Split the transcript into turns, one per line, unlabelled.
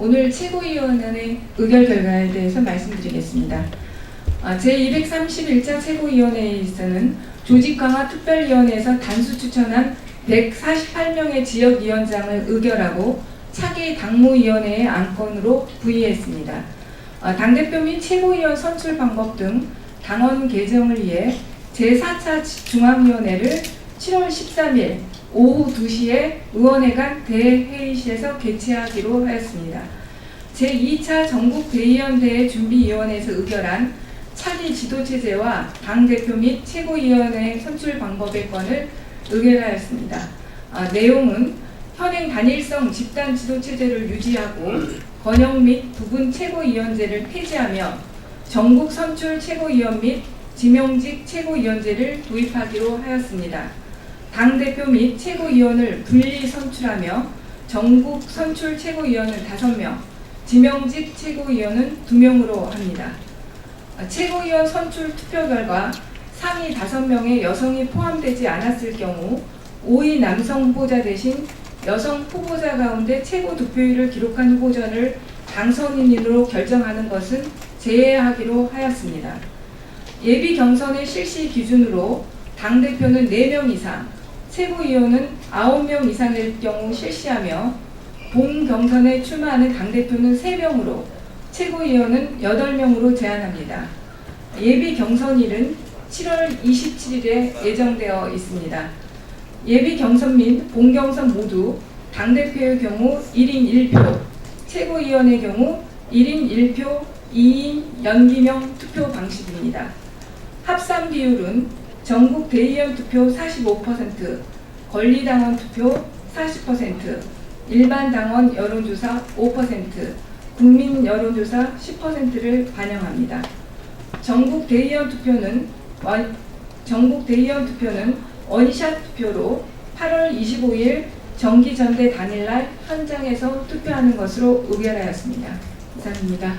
오늘 최고위원회 의결 결과에 대해서 말씀드리겠습니다. 아, 제231차 최고위원회에서는 조직강화 특별위원회에서 단수 추천한 148명의 지역위원장을 의결하고 차기 당무위원회의 안건으로 부의했습니다. 아, 당대표 및 최고위원 선출 방법 등 당원 개정을 위해 제4차 중앙위원회를 7월 13일 오후 2시에 의원회관 대회의실에서 개최하기로 하였습니다. 제2차 전국 대의원대회 준비위원회에서 의결한 차기 지도체제와 당대표 및 최고위원회 선출 방법의 건을 의결하였습니다. 아, 내용은 현행 단일성 집단 지도체제를 유지하고 권역 및 부분 최고위원제를 폐지하며 전국 선출 최고위원 및 지명직 최고위원제를 도입하기로 하였습니다. 당대표 및 최고위원을 분리 선출하며 전국 선출 최고위원은 5명, 지명직 최고위원은 2명으로 합니다. 아, 최고위원 선출 투표 결과 상위 5명의 여성이 포함되지 않았을 경우 5위 남성 후보자 대신 여성 후보자 가운데 최고 득표율을 기록한 후보자를 당선인으로 결정하는 것은 제외하기로 하였습니다. 예비 경선의 실시 기준으로 당대표는 4명 이상, 최고위원은 9명 이상일 경우 실시하며 본 경선에 출마하는 당대표는 3명으로 최고위원은 8명으로 제한합니다. 예비 경선일은 7월 27일에 예정되어 있습니다. 예비 경선 및 본경선 모두 당대표의 경우 1인 1표, 최고위원의 경우 1인 1표 2인 연기명 투표 방식입니다. 합산 비율은 전국 대의원 투표 45%, 권리당원 투표 40%, 일반 당원 여론조사 5%, 국민 여론조사 10%를 반영합니다. 전국 대의원 투표는 원- 전국 대의원 투표는 원샷 투표로 8월 25일 정기전대 당일날 현장에서 투표하는 것으로 의결하였습니다. 이상입니다.